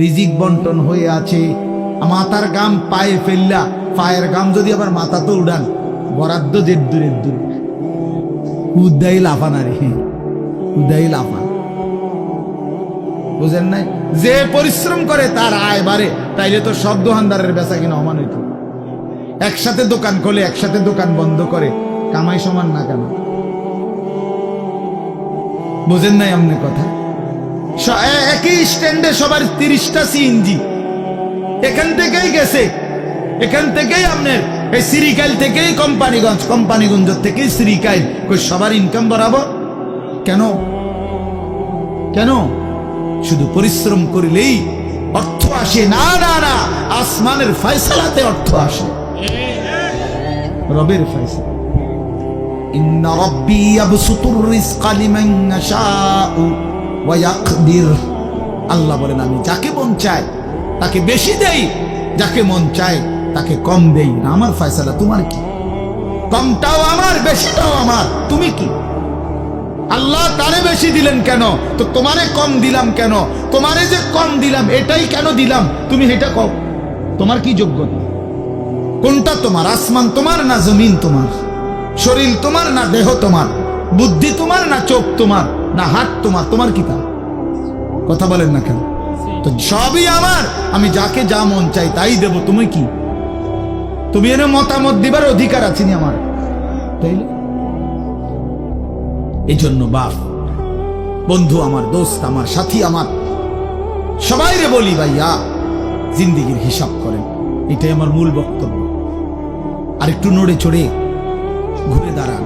রিজিক বন্টন হয়ে আছে। মাথার গাম পায়ে ফেললা, পায়ের গাম যদি আবার মাথা তো উড়ান বরাদ্দ দের দূরের দূর। উদ্দাই লাফান আরে উদ্দাই লাফান বুঝেন নাই? যে পরিশ্রম করে তার আয় বাড়ে, তাইলে তো সব দোকানদারের বেচা কিনা অমান হইত। একসাথে দোকান খোলে, একসাথে দোকান বন্ধ করে, কামাই সমান না কেন? বুঝেন নাই আমনে কথা? একই স্ট্যান্ডে সবার তিরিশটা সিএনজি এখান থেকেই গেছে। এখান থেকেই আপনার এই সিরিকাইল থেকেই কোম্পানিগঞ্জ কোম্পানিগঞ্জ থেকেই সিরিকাইল কই সবার ইনকাম বরাবর? কেন? কেন? শুধু পরিশ্রম করিলেই অর্থ আসে। না না না, আসমানের ফয়সালাতে অর্থ আসে। রবের ফয়সালা। ইন্না রাব্বি ইয়াবসুতুর রিজকা লিমান ইয়াশাউ। আল্লাহ বলেন, আমি যাকে মন চাই, তাকে বেশি দেই। যাকে মন চায় তাকে কম দেই না। আমার ফয়সালা তোমার কি? কমটাও আমার, বেশিটাও আমার। তুমি কি? আল্লাহ তারে বেশি দিলেন কেন? তো তোমারে কম দিলাম কেন? তোমারে যে কম দিলাম, এটাই কেন দিলাম? তুমি এটা কম তোমার কি যোগ্যতা? কোনটা তোমার? আসমান তোমার না জমিন তোমার? শরীর তোমার না দেহ তোমার? বুদ্ধি তোমার না চোখ তোমার? না, হাত তোমার তোমার কি তা কথা বলেন না কেন? তো সবই আমার। আমি যাকে যা মন চাই তাই দেব। তুমি কি? তুমি এনে মতামত দিবার অধিকার আছে নি আমার? এই জন্য বাপ, বন্ধু আমার, দোস্ত আমার, সাথী আমার, সবাই রে বলি ভাইয়া, জিন্দিগির হিসাব করেন। এটাই আমার মূল বক্তব্য। আর একটু নড়ে চড়ে ঘুরে দাঁড়ান।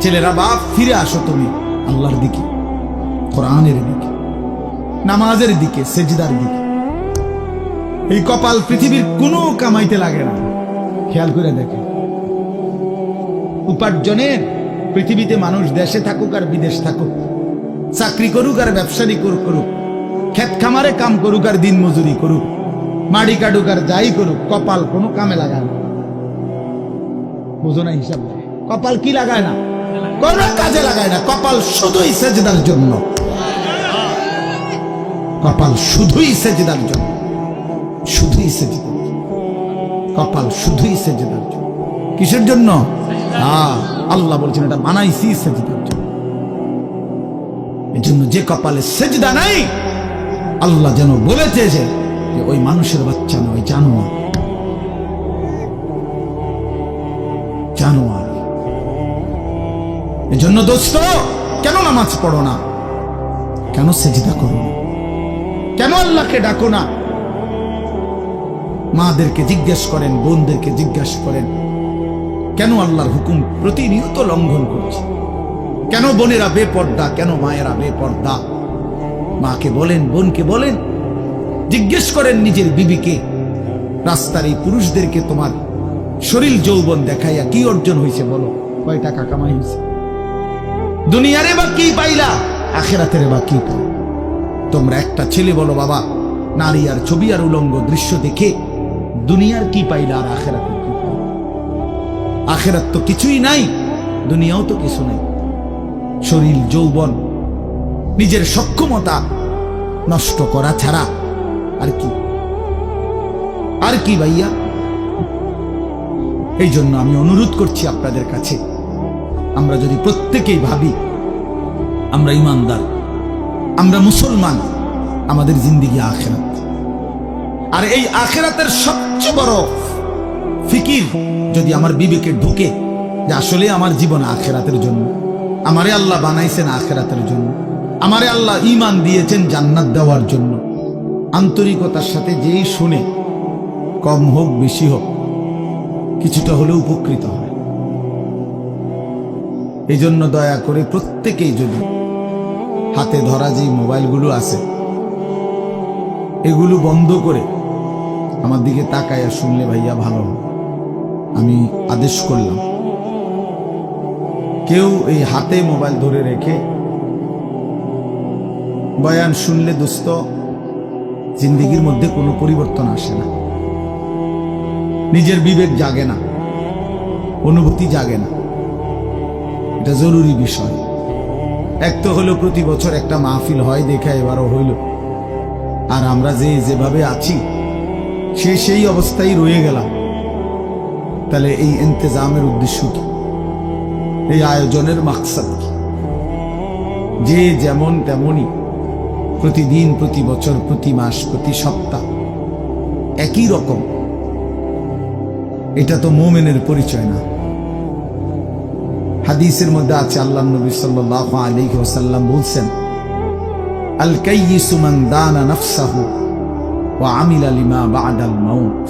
ছেলেরা বাপ, ফিরে আসো তুমি। আল্লাহর দিকে, কোরআনের দিকে, নামাজের দিকে, সেজদার দিকে। এই কপাল পৃথিবীর কোনো কামাইতে লাগে না। খেয়াল করে দেখে। উপার্জনের পৃথিবীতে মানুষ দেশে থাকুক আর বিদেশ থাকুক, চাকরি করুক আর ব্যবসায়ী করুক করুক, ক্ষেত খামারে কাম করুক আর দিন মজুরি করুক, মাড়ি কাটুক আর যাই করুক, কপাল কোনো কামে লাগায় না। বুঝো না হিসাব কপাল কি লাগায় না? কাজে লাগায় না, কপাল শুধুই সেজদার জন্য। কপাল শুধুই সেজদার জন্য। শুধুই সেজদার কপাল শুধুই সেজদার জন্য। কিসের জন্য? হ্যাঁ আল্লাহ বলছেন এটা বানাইছি সেজদার জন্য। এই জন্য যে কপালে সেজদা নাই, আল্লাহ যেন বলেছে যে ওই মানুষের বাচ্চা না ওই জানোয়ার। জানোয়ার। এজন্য দোস্ত, কেন নামাজ পড়ো না? কেন সেজদা করো না? কেন আল্লাহকে ডাকো না? মাদেরকে জিজ্ঞেস করেন, বোনদেরকে জিজ্ঞাসা করেন, কেন আল্লাহর হুকুম প্রতিনিয়ত লঙ্ঘন করছে? কেন বোনেরা বেপর্দা, কেন মায়েরা বেপর্দা? মাকে বলেন, বোনকে বলেন, জিজ্ঞেস করেন নিজের বিবিকে, রাস্তার এই পুরুষদেরকে তোমার শরীর যৌবন দেখাইয়া কি অর্জন হয়েছে বলো? কয় টাকা কামাই হয়েছে দুনিয়ারে বা কি পাইলা, আখেরাতের বা কি তোমরা একটা ছেলে বলো বাবা, নারী আর ছবি আর উলঙ্গ দৃশ্য দেখে দুনিয়ার কি পাইলা আর আখেরাতের আখেরাত তো কিছুই নাই, দুনিয়াও তো কিছু নাই। শরীর, যৌবন, নিজের সক্ষমতা নষ্ট করা ছাড়া আর কি? আর কি ভাইয়া? এই জন্য আমি অনুরোধ করছি আপনাদের কাছে আমরা যদি প্রত্যেকেই ভাবি, আমরা ইমানদার, আমরা মুসলমান, আমাদের জিন্দিগি আখেরাত। আর এই আখেরাতের সবচেয়ে বড় ফিকির যদি আমার বিবেকে ঢুকে যে আসলে আমার জীবন আখেরাতের জন্য, আমারে আল্লাহ বানাইছেন আখেরাতের জন্য, আমারে আল্লাহ ইমান দিয়েছেন জান্নাত দেওয়ার জন্য, আন্তরিকতার সাথে যেই শুনে কম হোক, বেশি হোক, কিছুটা হলেও উপকৃত হয় এই জন্য দয়া করে প্রত্যেকেই যদি হাতে ধরা যে মোবাইলগুলো আছে, এগুলো বন্ধ করে আমার দিকে তাকাইয়া শুনলে ভাইয়া ভালো আমি আদেশ করলাম, কেউ এই হাতে মোবাইল ধরে রেখে বয়ান শুনলে দোস্ত, জিন্দিগির মধ্যে কোনো পরিবর্তন আসে না। নিজের বিবেক জাগে না, অনুভূতি জাগে না। এটা জরুরি বিষয়। এক তো হলো প্রতি বছর একটা মাহফিল হয় দেখা এবারও হইল। আর আমরা যে যেভাবে আছি, সে সেই অবস্থায় রয়ে গেলাম। তাহলে এই ইন্তজামের উদ্দেশ্য কি? এই আয়োজনের মাকসাদ কি? যে যেমন তেমনই প্রতিদিন, প্রতি বছর, প্রতি মাস, প্রতি সপ্তাহ একই রকম। এটা তো মোমেনের পরিচয় না। হাদিসের মধ্যে আছে আল্লাহ নবী সাল্লাহ আলাইহি ওয়াসাল্লাম বলছেন আল কাইয়িসু মান দানা নাফসাহু ওয়া আমিলা লিমা বাদাল মাউত।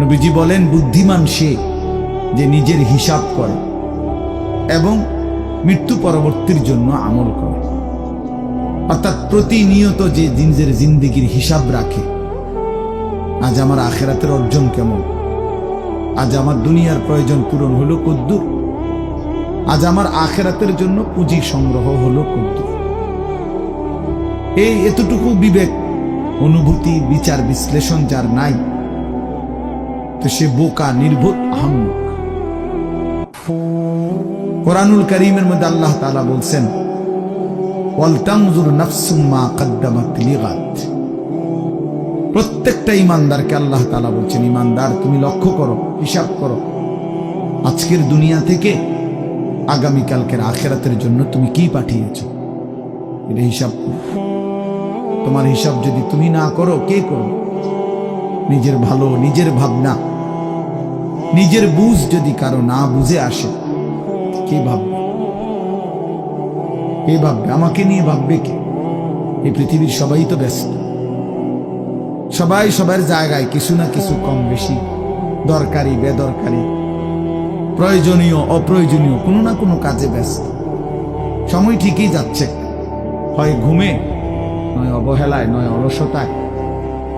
নবীজি বলেন, বুদ্ধিমান সে যে নিজের হিসাব করে এবং মৃত্যু পরবর্তীর জন্য আমল করে। অর্থাৎ প্রতিনিয়ত যে নিজের জিন্দিগির হিসাব রাখে, আজ আমার আখেরাতের অর্জন কেমন? আজ আমার দুনিয়ার প্রয়োজন পূরণ হলো কদ্দুর। আজ আমার আখেরাতের জন্য পুঁজি সংগ্রহ হলো কদ্দুর এই এতটুকু বিবেক, অনুভূতি, বিচার, বিশ্লেষণ যার নাই, তো সে বোকা নির্ভুত আহম্মক। কোরআনুল করিমের মধ্যে আল্লাহ তাআলা বলছেন প্রত্যেকটা ইমানদারকে আল্লাহ তাআলা বলছেন, ইমানদার, তুমি লক্ষ্য করো, হিসাব করো। আজকের দুনিয়া থেকে আগামীকালকের আখেরাতের জন্য তুমি কি পাঠিয়েছ? এটা হিসাব, তোমার হিসাব যদি তুমি না করো, কে করো নিজের ভালো, নিজের ভাবনা, নিজের বুঝ যদি কারও না বুঝে আসে, কে ভাববে? কে ভাববে? আমাকে নিয়ে ভাববে কে? এই পৃথিবীর সবাই তো ব্যস্ত। সবাই সবার জায়গায় কিছু না কিছু কম বেশি দরকারি, বেদরকারি। প্রয়োজনীয়, অপ্রয়োজনীয়, কোনো না কোনো কাজে ব্যস্ত। সময় ঠিকই যাচ্ছে। হয় ঘুমে, নয় অবহেলায়, নয় অলসতায়,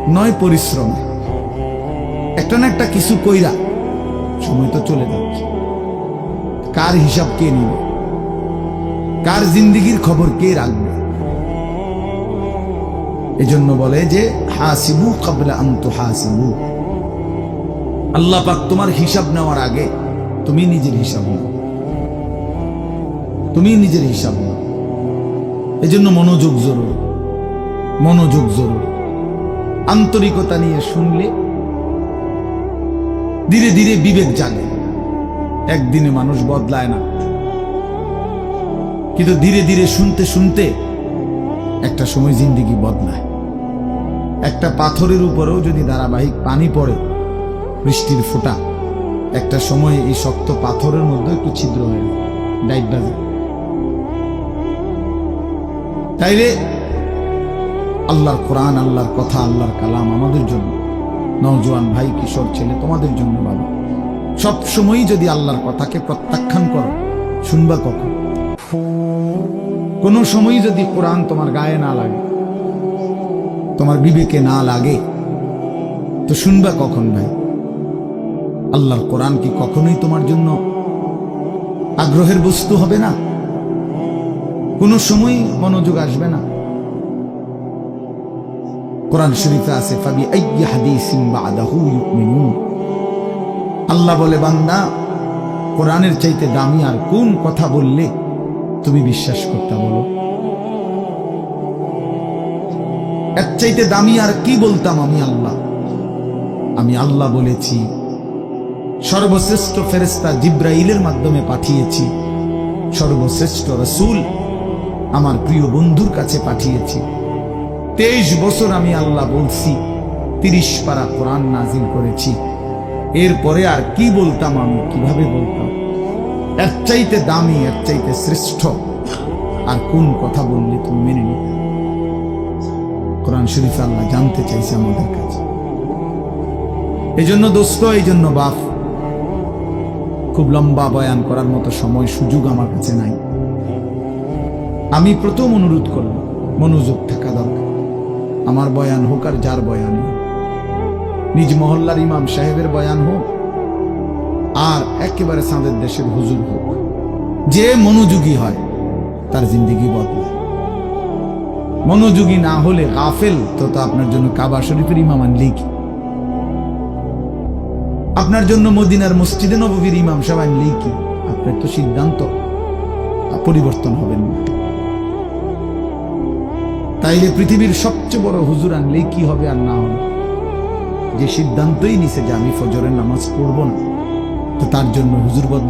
নয় পরিশ্রমে। একটা না একটা কিছু কইরা সময় তো চলে যাচ্ছে। কার হিসাব কে নিবে? কার জিন্দিগির খবর কে রাখবে? এজন্য বলে যে, হাসিবু কাবলা আন্ত হাসিবু আল্লাহ পাক তোমার হিসাব নেওয়ার আগে তুমি নিজের হিসাব নাও। তুমি নিজের হিসাব নাও। এজন্য মনোযোগ জরুরি। মনোযোগ জরুরি। আন্তরিকতা নিয়ে শুনলে ধীরে ধীরে বিবেক জাগে। একদিনে মানুষ বদলায় না। কিন্তু ধীরে ধীরে শুনতে শুনতে একটা সময় জিন্দিগি বদলায়। একটা পাথরের উপরেও যদি ধারাবাহিক পানি পড়ে, বৃষ্টির ফোঁটা একটা সময় এই শক্ত পাথরের মধ্যে একটু ছিদ্র হয়ে ডাইট বাজে। তাইলে আল্লাহর কোরআন, আল্লাহর কথা, আল্লাহর কালাম আমাদের জন্য। নওজোয়ান ভাই, কিশোর ছেলে, তোমাদের জন্য বাবা সব সময়ই যদি আল্লাহর কথাকে প্রত্যাখ্যান করো, শুনবা কখন? কোন সময় যদি কোরআন তোমার গায়ে না লাগে, তোমার বিবেকে না লাগে, তো শুনবা কখন ভাই? আল্লাহর কোরআন কি কখনোই তোমার জন্য আগ্রহের বস্তু হবে না? কোনো সময় মনোযোগ আসবে না। কোরআন শরীফে আছে, ফাবি আল্লাহ বলে, বান্দা, কোরআনের চাইতে দামি আর কোন কথা বললে তুমি বিশ্বাস করতে বলো? এর চাইতে দামি আর কি বলতাম আমি আল্লাহ? আমি আল্লাহ বলেছি সর্বশ্রেষ্ঠ ফেরেস্তা জিব্রাইলের মাধ্যমে পাঠিয়েছি। সর্বশ্রেষ্ঠ রসুল আমার প্রিয় বন্ধুর কাছে পাঠিয়েছি। তেইশ বছর আমি আল্লাহ বলছি, তিরিশ পারা কোরআন নাজিল করেছি। এরপরে আর কি বলতাম আমি, কীভাবে বলতাম? এর চাইতে দামি, এর চাইতে শ্রেষ্ঠ। আর কোন কথা বললে তুমি মেনে নিতে কোরআন শরীফ আল্লাহ জানতে চাইছে আমাদের কাছে। এই জন্য দোস্ত এই জন্য বাপ খুব লম্বা বয়ান করার মতো সময় সুযোগ আমার কাছে নাই। আমি প্রথম অনুরোধ করলাম, মনোযোগ থাকা দরকার। আমার বয়ান হোক আর যার বয়ান হোক। নিজ মহল্লার ইমাম সাহেবের বয়ান হোক, আর একেবারে সাঁদের দেশের হুজুর হোক। যে মনোযোগী হয়, তার জিন্দিগি বদলায়। মনোযোগী না হলে গাফেল, তো তো আপনার জন্য কাবা শরীফের ইমাম আনলেই কি? আপনার জন্য মদিনার মসজিদে নববীর ইমাম সাহেব আনলেই কি? আপনার তো সিদ্ধান্ত। পরিবর্তন হবেন না। তাইলে পৃথিবীর সবচেয়ে বড় হুজুর আনলেই কি হবে আর না হবে? যে সিদ্ধান্তই নিছে যে আমি ফজরের নামাজ পড়ব না, তো তার জন্য হুজুর